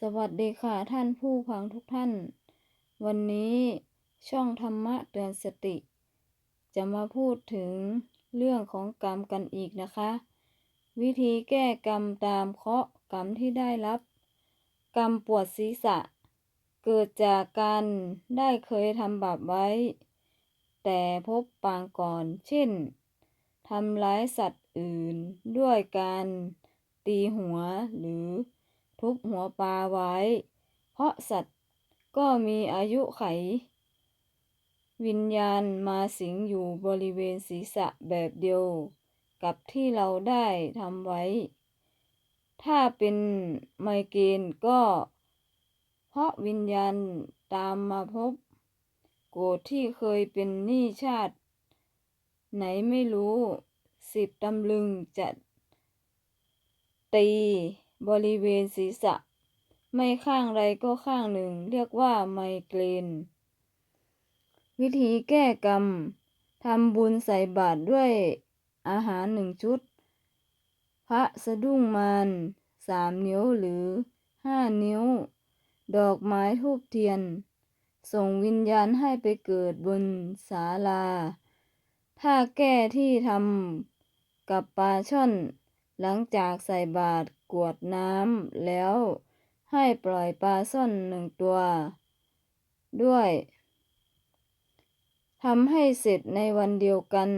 สวัสดีค่ะท่านผู้ฟังทุกท่าน วันนี้ช่องธรรมะเตือนสติ จะมาพูดถึงเรื่องของกรรมกันอีกนะคะ วิธีแก้กรรมตามเคราะห์กรรมที่ได้รับ กรรมปวดศีรษะ เกิดจากการได้เคยทำบาปไว้ แต่พบปางก่อน เช่นทำร้ายสัตว์อื่นด้วยการตีหัวหรือ ทุบหัวปลาไว้ เพราะสัตว์ก็มีอายุไข วิญญาณมาสิงอยู่บริเวณศีรษะแบบเดียว กับที่เราได้ทำไว้ ถ้าเป็นไมเกรนก็ เพราะวิญญาณตามมาพบ โกรธที่เคยเป็นหนี้ชาติ ไหนไม่รู้สิบตำลึงจะตี บริเวณศีรษะ ไม่ข้างใดก็ข้างหนึ่ง เรียกว่าไมเกรน วิธีแก้กรรมทำบุญใส่บาตรด้วยอาหารหนึ่งชุด พระสะดุ้งมานสามนิ้วหรือห้านิ้ว ดอกไม้ทูบเทียน ส่งวิญญาณให้ไปเกิดบนศาลา ถ้าแก้ที่ทำกับปลาช่อน หลังจากใส่บาตร กวดน้ำแล้ว ให้ปล่อยปลาช่อนหนึ่งตัว ด้วยทำให้เสร็จในวันเดียวกัน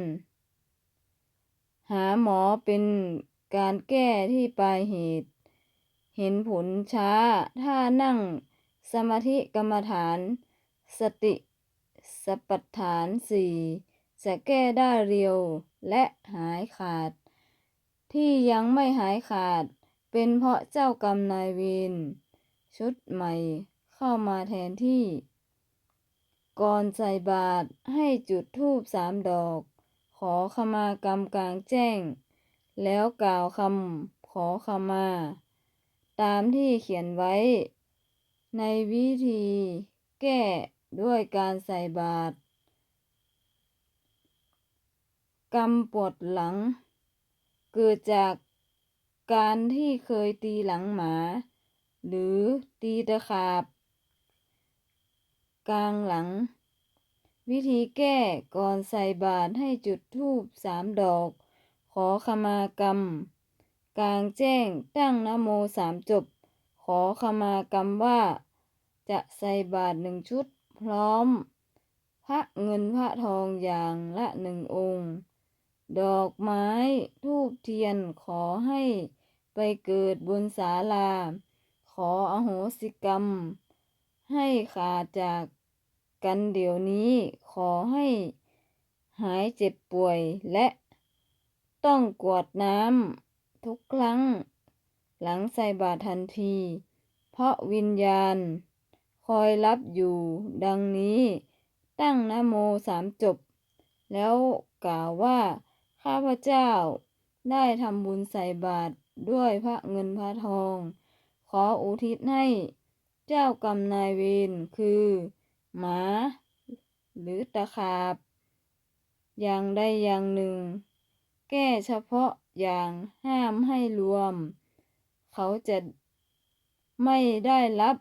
หาหมอเป็นการแก้ที่ปลายเหตุ เห็นผลช้า ถ้านั่งสมาธิกรรมฐาน สติสปัฏฐานสี่จะแก้ได้เร็วและหายขาด ที่ยังไม่หายขาด เป็นเพราะเจ้ากรรมนายเวรชุดใหม่เข้ามาแทนที่ ก่อนใส่บาตรให้จุดธูปสามดอก ขอขมากรรมกลางแจ้ง แล้วกล่าวคำขอขมา ตามที่เขียนไว้ ในวิธี แก้ด้วยการใส่บาตรกรรมปวดหลัง เกิดจาก การที่เคยตีหลังหมา หรือตีตะขาบ กลางหลัง วิธีแก้ก่อนใส่บาตรให้จุดธูปสามดอก ขอขมากรรม กลางแจ้งตั้งนโมสามจบ ขอขมากรรมว่า จะใส่บาตรหนึ่งชุดพร้อม พระเงินพระทองอย่างละหนึ่งองค์ ดอกไม้ทูบเทียนขอให้ไปเกิดบนศาลา ขออโหสิกรรม ให้ขาดจากกันเดี๋ยวนี้ขอให้หายเจ็บป่วยและต้องกวดน้ำทุกครั้ง หลังใส่บาตรทันที เพราะวิญญาณ คอยรับอยู่ดังนี้ตั้งนโมสามจบ แล้วกล่าวว่า ข้าพเจ้าได้ทำบุญใส่บาตรด้วยพระเงินพระทอง ขออุทิศให้เจ้ากรรมนายเวรคือ หมา หรือตะขาบ อย่างใดอย่างหนึ่ง แก้เฉพาะอย่างห้ามให้รวม เขาจะไม่ได้รับ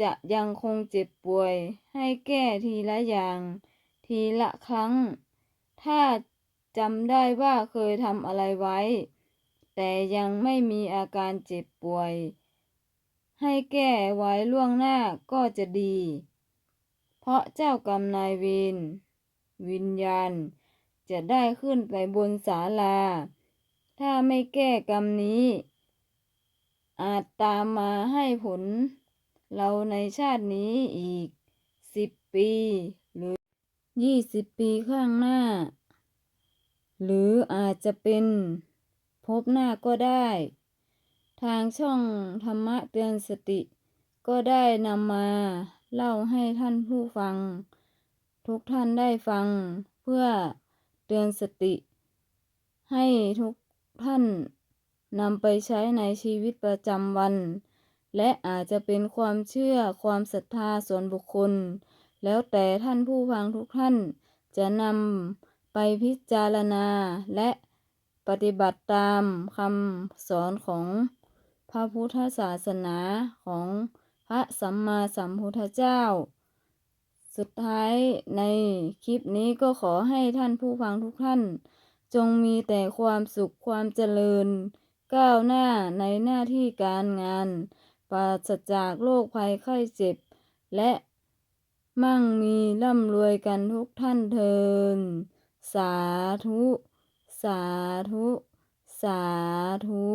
จะยังคงเจ็บป่วยให้แก้ทีละอย่าง ทีละครั้ง ถ้า จำได้ว่าเคยทำอะไรไว้ แต่ยังไม่มีอาการเจ็บป่วย ให้แก้ไว้ล่วงหน้าก็จะดี เพราะเจ้ากรรมนายเวรวิญญาณ จะได้ขึ้นไปบนศาลา ถ้าไม่แก้กรรมนี้ อาจตามมาให้ผล เราในชาตินี้อีกสิบปี หรือยี่สิบปีข้างหน้า หรืออาจจะเป็นพบหน้าก็ได้ ทางช่องธรรมะเตือนสติ ก็ได้นำมาเล่าให้ท่านผู้ฟัง ทุกท่านได้ฟังเพื่อเตือนสติ ให้ทุกท่านนำไปใช้ในชีวิตประจำวัน และอาจจะเป็นความเชื่อความศรัทธาส่วนบุคคล แล้วแต่ท่านผู้ฟังทุกท่านจะนำ ไปพิจารณาและปฏิบัติตามคำสอนของพระพุทธศาสนาของพระสัมมาสัมพุทธเจ้า สุดท้ายในคลิปนี้ก็ขอให้ท่านผู้ฟังทุกท่าน จงมีแต่ความสุขความเจริญ ก้าวหน้าในหน้าที่การงานปราศจากโรคภัยไข้เจ็บ และมั่งมีร่ำรวยกันทุกท่านเทิน สาธุ สาธุ สาธุ